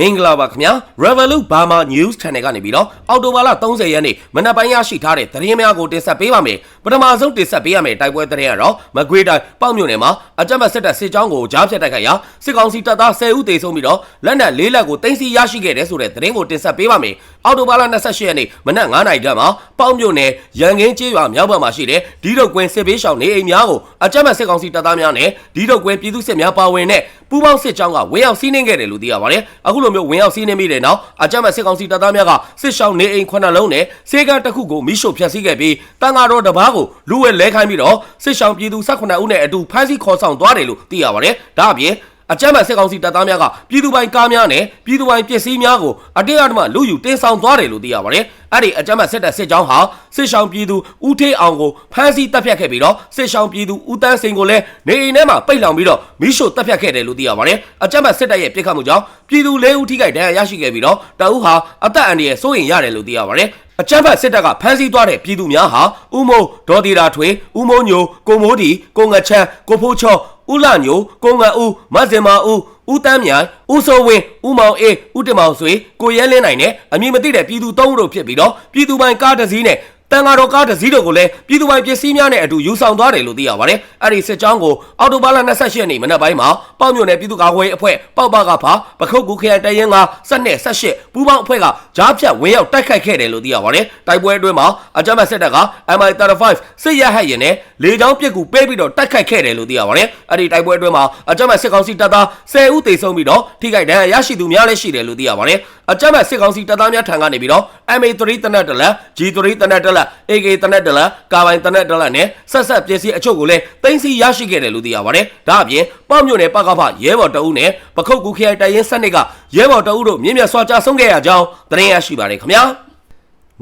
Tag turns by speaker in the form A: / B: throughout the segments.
A: မင်္ဂလာပါခင်ဗျာ Revolut Burma News Channel ကနေပြီးတော့အော်တိုဘာလ30ရက်နေ့မနက်ပိုင်းရရှိထားတဲ့သတင်းများကိုတင်ဆက်ပေးပါမယ်ပထမဆုံးတင်ဆက်ပေးရမယ့်တိုက်ပွဲသတင်းကတော့မကွေးတိုင်းပေါ့မြို့နယ်မှာအကြမ်းဖက်စစ်တပ်စစ်ကြောင်းကိုကြားဖြတ်တိုက်ခိုက်ရာစစ်ကောင်စီတပ်သား10ဦးသေဆုံးပြီးတော့လက်နက်၄လက်ကိုတင်စီရရှိခဲ့တဲ့ဆိုတဲ့သတင်းကိုတင်ဆက်ပေးပါမယ် အော်တိုဘာလ28ရက်နေ့မနက်9:00နာရီခန့်မှာပေါ့မြို့နယ်ရန်ကင်းကျေးရွာမြောက်ဘက်မှာရှိတဲ့ဒီတုတ်ကွင်းစစ်ဘေးရှောင်နေအိမ်များကိုအကြမ်းဖက်စစ်ကောင်စီတပ်သားများနဲ့ဒီတုတ်ကွင်းပြည်သူစစ်များပါဝင်တဲ့ပူးပေါင်းစစ်ကြောင်းကဝင်ရောက်စီးနှင်းခဲ့တယ်လို့သိရပါတယ်အခုလိုမျိုးဝင်ရောက်စီးနှင်းပြီးတဲ့နောက်အကြမ်းဖက်စစ်ကောင်စီတပ်သားများကစစ်ရှောင်းနေအိမ်ခုနှစ်လုံးနဲ့စေကတစ်ခုကိုမိရှို့ဖျက်ဆီးခဲ့ပြီးတန်ဃာတော်တစ်ပါးကိုလူဝဲလဲခိုင်းပြီးတော့စစ်ရှောင်းပြည်သူ18ဦးနဲ့အတူဖမ်းဆီးခေါ်ဆောင်သွားတယ်လို့သိရပါတယ်ဒါအပြင် အကြမ်းဖက်စစ်ကောင်စီတပ်သားများကပြည်သူပိုင်ကားများနဲ့ပြည်သူပိုင်ပစ္စည်းများကိုအတင်းအဓမ္မလူယူတင်ဆောင်သွားတယ်လို့သိရပါတယ်။အဲ့ဒီအကြမ်းဖက်စစ်တပ်စစ်ကြောင်းဟာစစ်ရှောင်းပြည်သူဦးထေးအောင်ကိုဖမ်းဆီးတပ်ဖြတ်ခဲ့ပြီးတော့စစ်ရှောင်းပြည်သူဦးတန်းစိန်ကိုလည်းနေအိမ်ထဲမှာပိတ်လောင်ပြီးတော့မိရှို့တပ်ဖြတ်ခဲ့တယ်လို့သိရပါတယ်။အကြမ်းဖက်စစ်တပ်ရဲ့ပြစ်ခတ်မှုကြောင့်ပြည်သူ၄ဦးထိခိုက်ဒဏ်ရာရရှိခဲ့ပြီးတော့တအုပ်ဟာအသက်အန္တရာယ်စိုးရိမ်ရတယ်လို့သိရပါတယ်။အကြမ်းဖက်စစ်တပ်ကဖမ်းဆီးသွားတဲ့ပြည်သူများဟာဥမုံဒေါ်တီရာထွေဥမုံညိုကိုမိုးဒီကိုငချမ်းကိုဖိုးချောဦးလာညိုကိုငတ်ဦးမတ်စင်မာဦး ဦးတန်းမြိုင်ဦးစိုးဝင်းဦးမောင်အေးဦးတင်မောင်ဆွေကိုရဲလင်းနိုင်နဲ့အမည်မသိတဲ့ပြည်သူသုံးဦးတို့ဖြစ်ပြီးတော့ပြည်သူပိုင်ကားတစ်စီးနဲ့တန်ဃာတော်ကားတစ်စီးတို့ကိုလည်းပြည်သူပိုင်ပစ္စည်းများနဲ့အတူယူဆောင်သွားတယ်လို့သိရပါတယ်။အဲ့ဒီစစ်ကြောင်းကိုအော်တိုဘာလ28ရက်နေ့မနက်ပိုင်းမှာပေါ့မြို့နယ်ပြည်သူ့ကာကွယ်ရေးအဖွဲ့ပေါ့ပါကဖာပခုတ်ကူခရိုင်တရင်က7နဲ့18ပူးပေါင်းအဖွဲ့ကကြားဖြတ်ဝင်ရောက်တိုက်ခိုက်ခဲ့တယ်လို့သိရပါတယ်။တိုက်ပွဲအတွင်းမှာအကြမ်းဖက်စစ်တပ်က MI35 စစ်ရဟတ်ရင်နဲ့လေကြောင်းပစ်ကူပေးပြီးတော့တိုက်ခိုက်ခဲ့တယ်လို့သိရပါတယ်။အဲ့ဒီတိုက်ပွဲအတွင်းမှာအကြမ်းဖက်စစ်ကောင်စီတပ်သား10ဦးသေဆုံးပြီးတော့ထိခိုက်ဒဏ်ရာရရှိသူများလည်းရှိတယ်လို့သိရပါတယ်။အကြမ်းဖက်စစ်ကောင်စီတပ်သားများထံကနေပြီးတော့ MA3 တနက်တလက် G3 တနက်တလက် AK တနက်တလက်ကာဘိုင်တနက်တလက်နဲ့ဆက်ဆက်ပစ္စည်းအချို့ကိုလည်းတင်စီရရှိခဲ့တယ်လို့သိရပါတယ်။ဒါအပြင်ပေါ့မြို့နယ်ပကဖရဲဘော်တအုပ်နဲ့ပခုတ်ကူခရိုင်တိုင်ရင်စနစ်ကရဲဘော်တအုပ်တို့မြင့်မြတ်စွာကြဆုံးခဲ့ရကြောင်းသတင်းရရှိပါတယ်ခင်ဗျာ။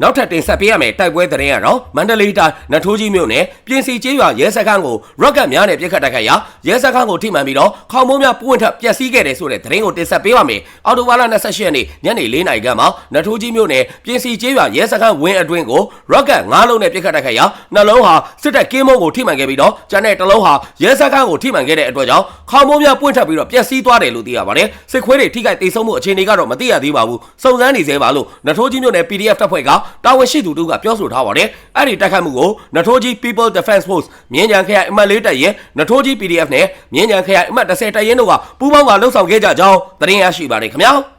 A: နောက်ထပ်တင်ဆက်ပေးရမယ့်တိုက်ပွဲသတင်းကတော့မန္တလေးတိုင်းနထိုးကြီးမြို့နယ်ပြင်စီကျေးရွာရဲစခန်းကိုရော့ကတ်များနဲ့ပြစ်ခတ်တိုက်ခိုက်ရာရဲစခန်းကိုထိမှန်ပြီးတော့ခေါင်းမိုးများပွင့်ထပ်ပျက်စီးခဲ့တယ်ဆိုတဲ့သတင်းကိုတင်ဆက်ပေးပါမယ်။အော်တိုဝါလာ28ရက်နေ့ညနေ4နာရီခန့်မှာနထိုးကြီးမြို့နယ်ပြင်စီကျေးရွာရဲစခန်းဝင်းအတွင်းကိုရော့ကတ်9လုံးနဲ့ပြစ်ခတ်တိုက်ခိုက်ရာနှလုံးဟာစစ်တပ်ကင်းမုံကိုထိမှန်ခဲ့ပြီးတော့ကျန်တဲ့တစ်လုံးဟာရဲစခန်းကိုထိမှန်ခဲ့တဲ့အတွက်ကြောင့်ခေါင်းမိုးများပွင့်ထပ်ပြီးတော့ပျက်စီးသွားတယ်လို့သိရပါတယ်။စစ်ခွေးတွေထိခိုက်ဒေဆုံးမှုအခြေအနေကတော့မသိရသေးပါဘူး။စုံစမ်းနေသေးပါလို့နထိုးကြီးမြို့နယ် PDF တပ်ဖွဲ့ကတာဝန်ရှိသူတို့ကပြောဆိုထားပါတယ်။အဲ့ဒီတိုက်ခိုက်မှုကိုနထိုးကြီး People Defense Force မြင်းကြံခရိုင်အမှတ်၄တပ်ရဲနထိုးကြီး PDF နဲ့မြင်းကြံခရိုင်အမှတ်10တပ်ရဲတို့ကပူးပေါင်းကလှုပ်ဆောင်ခဲ့ကြကြောင်းသတင်းရရှိပါတယ်ခင်ဗျာ။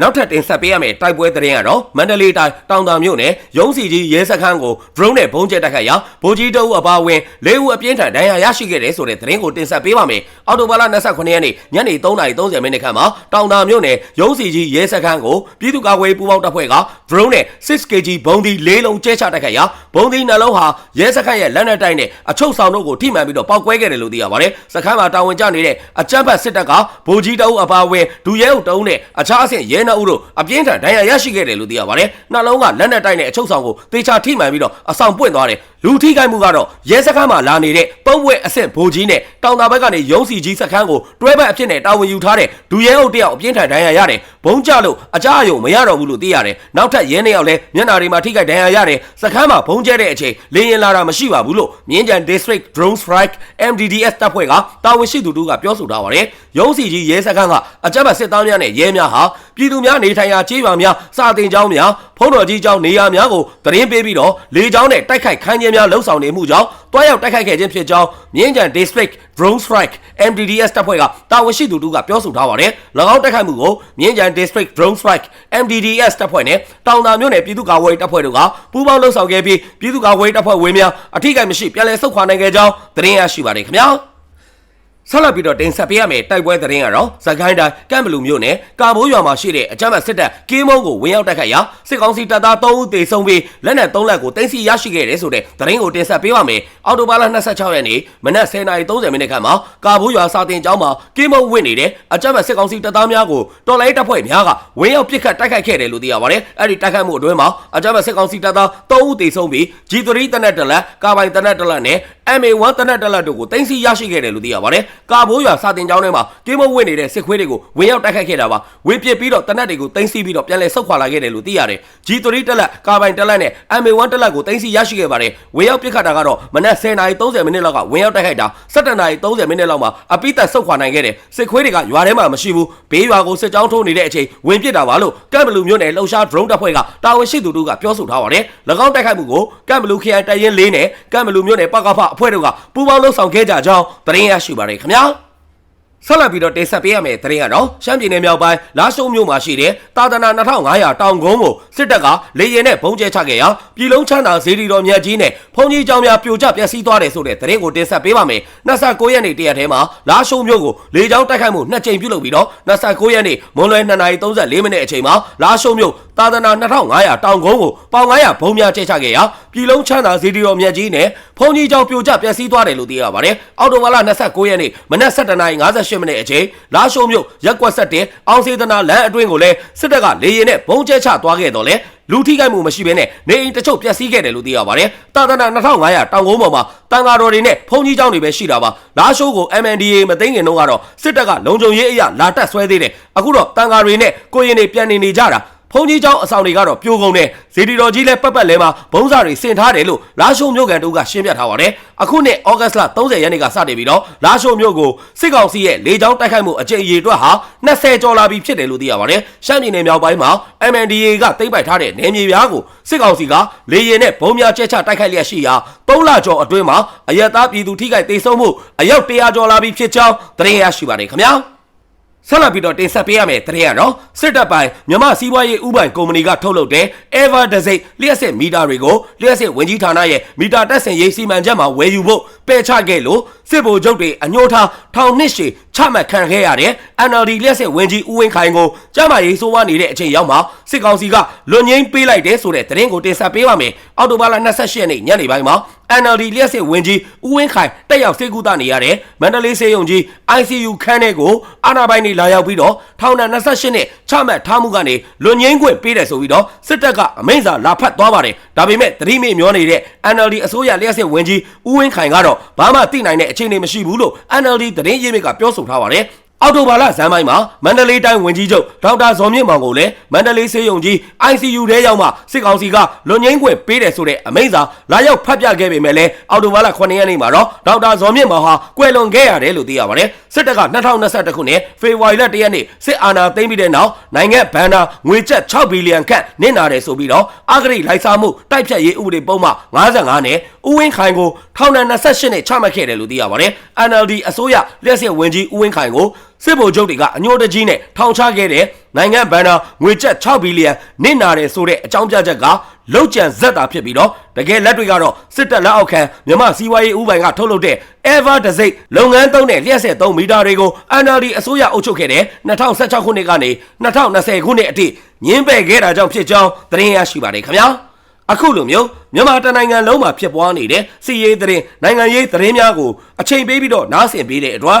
A: နောက်ထပ်တင်ဆက်ပေးရမယ့်တိုက်ပွဲသတင်းကတော့မန္တလေးတိုင်းတောင်တာမြို့နယ်ရုံးစီကြီးရဲစခန်းကို drone နဲ့ဘုံကျဲတိုက်ခိုက်ရာဗိုလ်ကြီးတအုပ်အပါအဝင်၄ဦးအပြင်းထန်ဒဏ်ရာရရှိခဲ့တယ်ဆိုတဲ့သတင်းကိုတင်ဆက်ပေးပါမယ်။အော်တိုဘာလ29ရက်နေ့ညနေ3:30မိနစ်ခန့်မှာတောင်တာမြို့နယ်ရုံးစီကြီးရဲစခန်းကိုပြည်သူ့ကာကွယ်ပူးပေါင်းတပ်ဖွဲ့က drone နဲ့ 6kg ဘုံဒီ၄လုံးကျဲချတိုက်ခိုက်ရာဘုံဒီနှလုံးဟာရဲစခန်းရဲ့လက်နက်တိုက်နဲ့အချုပ်ဆောင်တို့ကိုထိမှန်ပြီးတော့ပောက်ကွဲခဲ့တယ်လို့သိရပါတယ်။စခန်းမှာတာဝန်ကျနေတဲ့အကြမ်းဖက်စစ်တပ်ကဗိုလ်ကြီးတအုပ်အပါအဝင်ဒူရဲအုပ်တအုပ်နဲ့အခြားအဆင့်ရဲနှအုပ်တို့အပြင်းထန်ဒဏ်ရာရရှိခဲ့တယ်လို့သိရပါတယ်။နှလုံးကလက်နက်တိုက်နဲ့အချုပ်ဆောင်ကိုတေချာထိမှန်ပြီးတော့အဆောင်ပွင့်သွားတယ်။ လူထိခိုက်မှုကတော့ရဲစခန်းမှာလာနေတဲ့ပုံဝဲအဆင့်ဗိုလ်ကြီးနဲ့တောင်တာဘက်ကနေရုံးစီကြီးစခန်းကိုတွဲဘက်အဖြစ်နဲ့တာဝန်ယူထားတဲ့ဒူရဲအုပ်တယောက်အပြင်းထန်ဒဏ်ရာရတယ်။ဘုံကြလို့အကြအယုံမရတော့ဘူးလို့သိရတယ်။နောက်ထပ်ရဲနှစ်ယောက်လည်းမျက်နှာတွေမှာထိခိုက်ဒဏ်ရာရတယ်။စခန်းမှာဘုံကျဲတဲ့အချိန်လေရင်လာတာမရှိပါဘူးလို့မြင်းကြံ District Drone Strike MDDS တပ်ဖွဲ့ကတာဝန်ရှိသူတို့ကပြောဆိုထားပါတယ်။ရုံးစီကြီးရဲစခန်းကအကြမ်းဖက်စစ်သားများနဲ့ရဲများဟာပြည်သူများနေထိုင်ရာခြေရွာများစာတင်ကျောင်းများဖုံးတော်ကြီးကျောင်းနေရာများကိုသတင်းပေးပြီးတော့လေကြောင်းနဲ့တိုက်ခိုက်ခိုင်းခြင်းများလှုံ့ဆော်နေမှုကြောင့်တွားရောက်တိုက်ခိုက်ခဲ့ခြင်းဖြစ်ကြောင်းမြင်းကြံ District Drone Strike MDDS တပ်ဖွဲ့ကတာဝန်ရှိသူတို့ကပြောဆိုထားပါတယ်။၎င်းတိုက်ခိုက်မှုကိုမြင်းကြံ District Drone Strike MDDS တပ်ဖွဲ့နဲ့တောင်တာမြို့နယ်ပြည်သူ့ကာကွယ်ရေးတပ်ဖွဲ့တို့ကပူးပေါင်းလှုံ့ဆော်ခဲ့ပြီးပြည်သူ့ကာကွယ်ရေးတပ်ဖွဲ့ဝင်များအထိကိမရှိပြန်လည်ဆုတ်ခွာနိုင်ခဲ့ကြောင်းသတင်းရရှိပါတယ်ခင်ဗျာ။ ဆက်လက်ပြီးတော့တင်ဆက်ပေးရမယ့်တိုက်ပွဲသတင်းကတော့သခိုင်းတိုင်းကမ်ဘလူမြို့နယ်ကာဘိုးရွာမှာရှိတဲ့အကြမ်းဖက်စစ်တပ်ကင်းမုံကိုဝင်ရောက်တိုက်ခိုက်ရာစစ်ကောင်စီတပ်သား3ဦးသေဆုံးပြီးလက်နက်3လက်ကိုတင်စီရရှိခဲ့တယ်ဆိုတဲ့သတင်းကိုတင်ဆက်ပေးပါမယ်။အော်တိုဘာလ26ရက်နေ့မနက်10:30မိနစ်ခန့်မှာကာဘိုးရွာစာတင်ကျောင်းမှာကင်းမုံဝင်နေတဲ့အကြမ်းဖက်စစ်ကောင်စီတပ်သားများကိုတော်လိုင်းတပ်ဖွဲ့များကဝင်ရောက်ပစ်ခတ်တိုက်ခိုက်ခဲ့တယ်လို့သိရပါတယ်။အဲ့ဒီတိုက်ခိုက်မှုအတွင်းမှာအကြမ်းဖက်စစ်ကောင်စီတပ်သား3ဦးသေဆုံးပြီး G3 တနက်တလက်ကာဘိုင်တနက်တလက်နဲ့ MA1 တနက်တလက်တို့ကိုတင်စီရရှိခဲ့တယ်လို့သိရပါတယ်ကာဘိုးရွာစာတင်ကျောင်းထဲမှာကင်းမုံဝင်နေတဲ့စစ်ခွေးတွေကိုဝင်ရောက်တိုက်ခိုက်ခဲ့တာပါဝင်ပစ်ပြီးတော့တနက်တွေကိုတင်းစီပြီးတော့ပြန်လဲဆုတ်ခွာလာခဲ့တယ်လို့သိရတယ် G3 တက်လက်ကာဘိုင်တက်လက်နဲ့ MA1 တက်လက်ကိုတင်းစီရရှိခဲ့ပါတယ်ဝင်ရောက်ပစ်ခတ်တာကတော့မနက်10:30မိနစ်လောက်ကဝင်ရောက်တိုက်ခိုက်တာ17:30မိနစ်လောက်မှာအပိသက်ဆုတ်ခွာနိုင်ခဲ့တယ်စစ်ခွေးတွေကရွာထဲမှာမရှိဘူးဘေးရွာကိုစစ်ကြောင်းထိုးနေတဲ့အချိန်ဝင်ပစ်တာပါလို့ကမ်ဘလူမြို့နယ်လှုပ်ရှား drone တပ်ဖွဲ့ကတာဝန်ရှိသူတို့ကပြောဆိုထားပါတယ်၎င်းတိုက်ခိုက်မှုကိုကမ်ဘလူခရိုင်တရင်လေးနဲ့ကမ်ဘလူမြို့နယ်ပကဖအဖွဲ့တို့ကပူးပေါင်းလှုပ်ဆောင်ခဲ့ကြကြောင်းသတင်းရရှိပါတယ်ခင်ဗျာဆက်လက်ပြီးတော့တင်ဆက်ပေးရမယ့်သတင်းကတော့ရှမ်းပြည်နယ်မြောက်ပိုင်းလာရှိုးမြို့မှာရှိတဲ့တာသနာ2500တောင်ကုန်းကိုစစ်တပ်ကလေရင်နဲ့ပုံကျဲချခဲ့ရာပြည်လုံးချမ်းသာဇေဒီတော်မြတ်ကြီးနဲ့ဖုန်ကြီးကျောင်းများပြိုကျပျက်စီးသွားတယ်ဆိုတဲ့သတင်းကိုတင်ဆက်ပေးပါမယ်။29ရက်နေ့တရက်ထဲမှာလာရှိုးမြို့ကိုလေကြောင်းတိုက်ခိုက်မှုနှစ်ကြိမ်ပြုလုပ်ပြီးတော့29ရက်နေ့မွန်လွယ်2:34မိနစ်အချိန်မှာလာရှိုးမြို့တာသနာ2500တောင်ကုန်းကိုပေါင်900ဘုံများကျဲချခဲ့ရာပြည်လုံးချမ်းသာဇေဒီတော်မြတ်ကြီးနဲ့ဖုန်ကြီးကျောင်းပြိုကျပျက်စီးသွားတယ်လို့သိရပါတယ်။အော်တိုဘာလ29ရက်နေ့မနက်7:58မိနစ်အချိန်လာရှိုးမြို့ရက်ကွက်ဆက်တင်အောင်စေတနာလမ်းအတွင်းကိုလည်းစစ်တပ်ကလေရင်နဲ့ဘုံကျဲချသွားခဲ့တော့လေလူထိခိုက်မှုမရှိဘဲနဲ့နေအိမ်တချို့ပျက်စီးခဲ့တယ်လို့သိရပါတယ်။တာသနာ2500တောင်ကုန်းပေါ်မှာတန်ဃာတော်တွေနဲ့ဖုန်ကြီးကျောင်းတွေပဲရှိတာပါ။လာရှိုးကို MNDA မသိငင်တော့ကတော့စစ်တပ်ကလုံခြုံရေးအရာလာတက်ဆွဲသေးတယ်။အခုတော့တန်ဃာတွေနဲ့ကိုရင်တွေပြန်နေနေကြတာ ဖုန်ကြီးကျောင်းအဆောင်တွေကတော့ပြိုကုန်တယ်ဇေဒီတော်ကြီးလည်းပတ်ပတ်လဲမှာဘုံစာတွေဆင်ထားတယ်လို့လာရှိုးမြို့ကန်တို့ကရှင်းပြထားပါတယ်အခုနှစ်ဩဂတ်လ30ရက်နေ့ကစတင်ပြီးတော့လာရှိုးမြို့ကိုစစ်ကောင်စီရဲ့လေကြောင်းတိုက်ခိုက်မှုအကြိမ်အရေအတွက်ဟာ20ကျော်လာပြီဖြစ်တယ်လို့သိရပါတယ်ရှမ်းပြည်နယ်မြောက်ပိုင်းမှာ MNDA ကတိမ့်ပိုက်ထားတဲ့နယ်မြေများကိုစစ်ကောင်စီကလေရင်နဲ့ဘုံများကျဲချတိုက်ခိုက်လျက်ရှိရာ3လကျော်အတွင်းမှာအယက်သားပြည်သူထိခိုက်ဒေဆုံးမှုအယောက်100ကျော်လာပြီဖြစ်ကြောင်းသတင်းရရှိပါတယ်ခင်ဗျာ ဆက်လက်ပြီးတော့တင်ဆက်ပေးရမယ့်သတင်းကတော့စစ်တပ်ပိုင်းမြမစီးပွားရေးဥပိုင်ကုမ္ပဏီကထုတ်လုပ်တဲ့ Ever ဒစိလျှက်စစ်မီတာတွေကိုလျှက်စစ်ဝင်ကြီးဌာနရဲ့မီတာတက်ဆင်ရေးစီမံချက်မှာဝယ်ယူဖို့ပယ်ချခဲ့လို့စစ်ဗိုလ်ချုပ်တွေအညှိုးထားထောင်နှစ်ရှည်ချမှတ်ခံခဲ့ရတဲ့ NLD လျှက်စစ်ဝင်ကြီးဦးဝင်းခိုင်ကိုကျမရေးဆိုးဝါးနေတဲ့အချိန်ရောက်မှာစစ်ကောင်စီကလွန်ငင်းပေးလိုက်တဲ့ဆိုတဲ့သတင်းကိုတင်ဆက်ပေးပါမယ်။အောက်တိုဘာလ28ရက်နေ့ညနေပိုင်းမှာ NLD လျှက်စစ်ဝင်ကြီးဦးဝင်းခိုင်တက်ရောက်စေကူတာနေရတဲ့မန္တလေးစေယုံကြီး ICU ခန်းထဲကိုအာဏာပိုင်တွေလာရောက်ပြီးတော့ထောင်ဒဏ်28နှစ်ချမှတ်ထားမှုကနေလွန်ငင်းခွင့်ပေးတယ်ဆိုပြီးတော့စစ်တပ်ကအမိန့်စာလာဖတ်သွားပါတယ်။ဒါပေမဲ့သတိမေ့မျောနေတဲ့ NLD အစိုးရလျှက်စစ်ဝင်ကြီးဦးဝင်းခိုင်ကတော့ဘာမှသိနိုင်တဲ့အခြေအနေမရှိဘူးလို့ NLD သတင်းရင်းမြစ်ကပြောဆိုထားပါတယ်။ အော်တိုဘာလဇန်ပိုင်းမှာမန္တလေးတိုင်းဝင်ကြီးချုပ်ဒေါက်တာဇော်မြင့်မောင်ကိုလည်းမန္တလေးဆေးရုံကြီး ICU ထဲရောက်မှစစ်ကောင်စီကလွန်ငင်းခွင့်ပေးတယ်ဆိုတဲ့အမိန့်စာလာရောက်ဖတ်ပြခဲ့ပေမဲ့လည်းအော်တိုဘာလ9ရက်နေ့မှာတော့ဒေါက်တာဇော်မြင့်မောင်ဟာကွယ်လွန်ခဲ့ရတယ်လို့သိရပါတယ်စစ်တပ်က2021ခုနှစ်ဖေဖော်ဝါရီလ1ရက်နေ့စစ်အာဏာသိမ်းပြီးတဲ့နောက်နိုင်ငံဘဏ္ဍာငွေကျပ်6ဘီလီယံခန့်နစ်နာတယ်ဆိုပြီးတော့အဂရိလိုက်စားမှုတိုက်ဖြတ်ရေးဥပဒေပုံမှ55နဲ့ဦးဝင်းခိုင်ကိုထောင်ဒဏ်28နှစ်ချမှတ်ခဲ့တယ်လို့သိရပါတယ် NLD အစိုးရလက်စစ်ဝင်ကြီးဦးဝင်းခိုင်ကို စစ်ဗိုလ်ချုပ်တွေကအညှိုးတကြီးနဲ့ထောင်ချခဲ့တဲ့နိုင်ငံဘဏ္ဍာငွေကျပ်6ဘီလီယံနစ်နာတယ်ဆိုတဲ့အကြောင်းပြချက်ကလောက်ကျန်ဇက်တာဖြစ်ပြီးတော့တကယ်လက်တွေကတော့စစ်တပ်လက်အောက်ခံမြမစီးပွားရေးဥပိုင်ကထုတ်လုပ်တဲ့ Ever တစိတ်လုပ်ငန်းသုံးတဲ့လျှက်ဆက်သုံးမီတာတွေကို NLD အစိုးရအုပ်ချုပ်ခဲ့တဲ့2016ခုနှစ်ကနေ2020ခုနှစ်အထိညှင်းပယ်ခဲ့တာကြောင့်ဖြစ်ကြောင်းသတင်းရရှိပါတယ်ခင်ဗျာအခုလိုမျိုးမြန်မာတနိုင်ငံလုံးမှာဖြစ်ပွားနေတဲ့စီရေးသတင်းနိုင်ငံရေးသတင်းများကိုအချိန်ပေးပြီးတော့နားဆင်ပေးတဲ့အတွက်